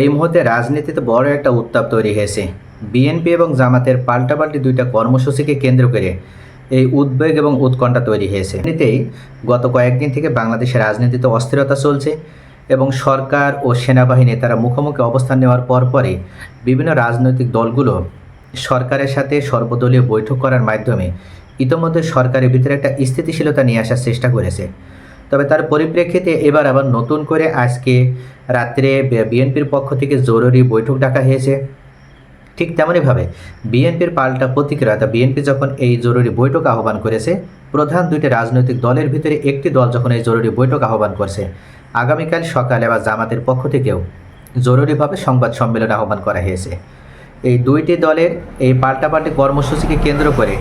এই মুহূর্তে রাজনীতিতে বড় একটা উত্তাপ তৈরি হয়েছে। বিএনপি এবং জামাতের পাল্টাপাল্টি দুইটা কর্মসূচিকে কেন্দ্র করে এই উদ্বেগ এবং উৎকণ্ঠা তৈরি হয়েছে। এমনিতেই গত কয়েকদিন থেকে বাংলাদেশের রাজনীতিতে অস্থিরতা চলছে এবং সরকার ও সেনাবাহিনী তারা মুখোমুখি অবস্থান নেওয়ার পরপরই বিভিন্ন রাজনৈতিক দলগুলো সরকারের সাথে সর্বদলীয় বৈঠক করার মাধ্যমে ইতোমধ্যে সরকারের ভিতরে একটা স্থিতিশীলতা নিয়ে আসার চেষ্টা করেছে। তবে তার পরিপ্রেক্ষিতে এবার আবার নতুন করে আজকে রাত্রে বিএনপির পক্ষ থেকে জরুরি বৈঠক ডাকা হয়েছে। ঠিক তেমনইভাবে বিএনপির পাল্টা প্রতিক্রিয়া তা বিএনপি যখন এই জরুরি বৈঠক আহ্বান করেছে, প্রধান দুইটি রাজনৈতিক দলের ভিতরে একটি দল যখন এই জরুরি বৈঠক আহ্বান করছে, আগামীকাল সকালে আবার জামাতের পক্ষ থেকেও জরুরিভাবে সংবাদ সম্মেলন আহ্বান করা হয়েছে। এই দুইটি দলের এই পাল্টাপাল্টি কর্মসূচিকে কেন্দ্র করে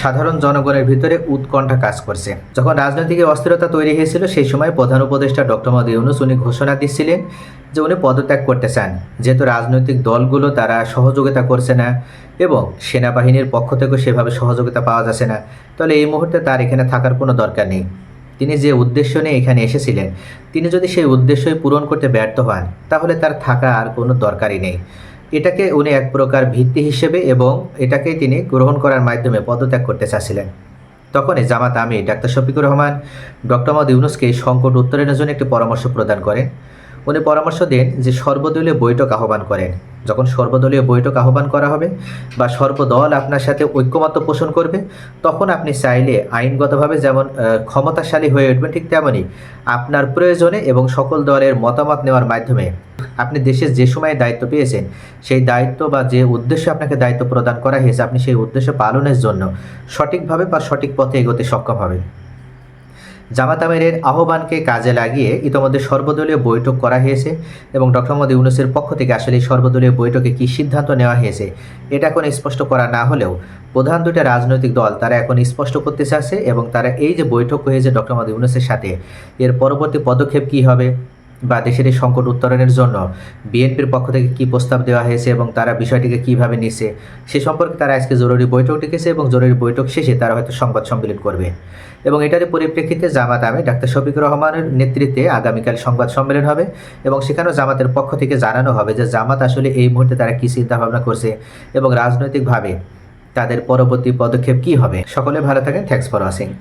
সাধারণ জনগণের ভিতরে উৎকণ্ঠা কাজ করছে। যখন রাজনৈতিক অস্থিরতা তৈরি হয়েছিল, সেই সময় প্রধান উপদেষ্টা ডক্টর মোদী ইউনুস উনি ঘোষণা দিচ্ছিলেন যে উনি পদত্যাগ করতে চান। যেহেতু রাজনৈতিক দলগুলো তারা সহযোগিতা করছে না এবং সেনাবাহিনীর পক্ষ থেকেও সেভাবে সহযোগিতা পাওয়া যাচ্ছে না, তাহলে এই মুহূর্তে তার এখানে থাকার কোনো দরকার নেই। তিনি যে উদ্দেশ্য নিয়ে এখানে এসেছিলেন, তিনি যদি সেই উদ্দেশ্যই পূরণ করতে ব্যর্থ হন, তাহলে তার থাকা আর কোনো দরকারই নেই। এটাকে উনি এক প্রকার ভিত্তি হিসেবে এবং এটাকে তিনি গ্রহণ করার মাধ্যমে পদত্যাগ করতে চাচ্ছিলেন। তখনই জামাত আমি ডাক্তার শফিকুর রহমান, ডক্টর মোহাম্মদ ইউনুসকে সংকট উত্তরণের জন্য একটি পরামর্শ প্রদান করেন। উনি পরামর্শ দেন যে সর্বদলীয় বৈঠক আহ্বান করেন। যখন সর্বদলীয় বৈঠক আহ্বান করা হবে বা সর্বদল আপনার সাথে ঐক্যমত্য পোষণ করবে, তখন আপনি চাইলে আইনগতভাবে যেমন ক্ষমতাশালী হয়ে উঠবেন ঠিক তেমনই আপনার প্রয়োজনে এবং সকল দলের মতামত নেওয়ার মাধ্যমে। আপনি দেশের যে সময় দায়িত্ব পেয়েছেন, সেই দায়িত্ব বা যে উদ্দেশ্যে আপনাকে দায়িত্ব প্রদান করা হয়েছে, আপনি সেই উদ্দেশ্য পালনের জন্য সঠিকভাবে বা সঠিক পথে এগোতে সক্ষম হবেন। জামাত আমিরের আহ্বানকে কাজে লাগিয়ে ইতোমধ্যে সর্বদলীয় বৈঠক করা হয়েছে এবং ডক্টর মোহাম্মদ ইউনুসের পক্ষ থেকে আসলে সর্বদলীয় বৈঠকে কি সিদ্ধান্ত নেওয়া হয়েছে, এটা এখন স্পষ্ট করা না হলেও প্রধান দুটি রাজনৈতিক দল তারা এখন স্পষ্ট করতে চাচ্ছে এবং তারা এই যে বৈঠক হয়েছে ডক্টর মোহাম্মদ ইউনুসের সাথে, এর পরবর্তী পদক্ষেপ কি হবে? বা দেশের এই সংকট উত্তরণের জন্য বিএনপির পক্ষ থেকে কী প্রস্তাব দেওয়া হয়েছে এবং তারা বিষয়টিকে কীভাবে নিচ্ছে সে সম্পর্কে তারা আজকে জরুরি বৈঠক ডেকেছে এবং জরুরি বৈঠক শেষে তারা হয়তো সংবাদ সম্মেলন করবে। এবং এটার পরিপ্রেক্ষিতে জামাত আমি ডাক্তার শফিকুর রহমানের নেতৃত্বে আগামীকাল সংবাদ সম্মেলন হবে এবং সেখানেও জামাতের পক্ষ থেকে জানানো হবে যে জামাত আসলে এই মুহূর্তে তারা কী চিন্তা ভাবনা করছে এবং রাজনৈতিকভাবে তাদের পরবর্তী পদক্ষেপ কী হবে। সকলে ভালো থাকেন, থ্যাংকস ফর ওয়াচিং।